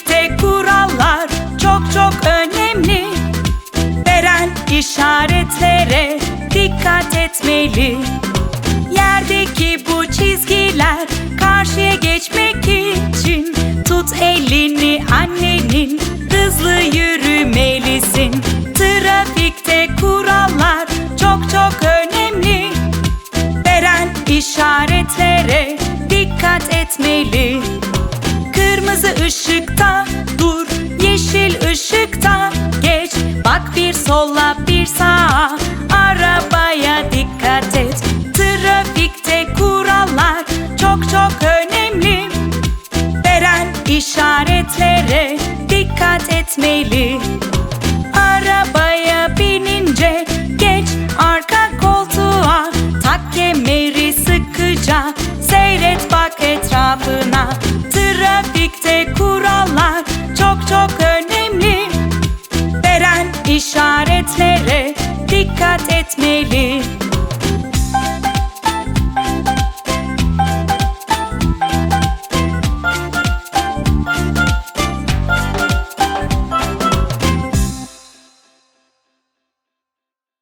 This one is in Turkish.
Trafikte kurallar çok çok önemli. Veren işaretlere dikkat etmeli. Yerdeki bu çizgiler karşıya geçmek için Tut elini annenin hızlı yürümelisin Trafikte kurallar çok çok önemli Veren işaretlere dikkat etmeli Kırmızı ışıkta dur, yeşil ışıkta geç. Bak bir sola bir sağa, arabaya dikkat et. Trafikte kurallar çok çok önemli. Veren işaretlere dikkat etmeli. Arabaya binince geç arka koltuğa. Tak kemeri sıkıca seyret bak etrafına işaretlere dikkat etmeli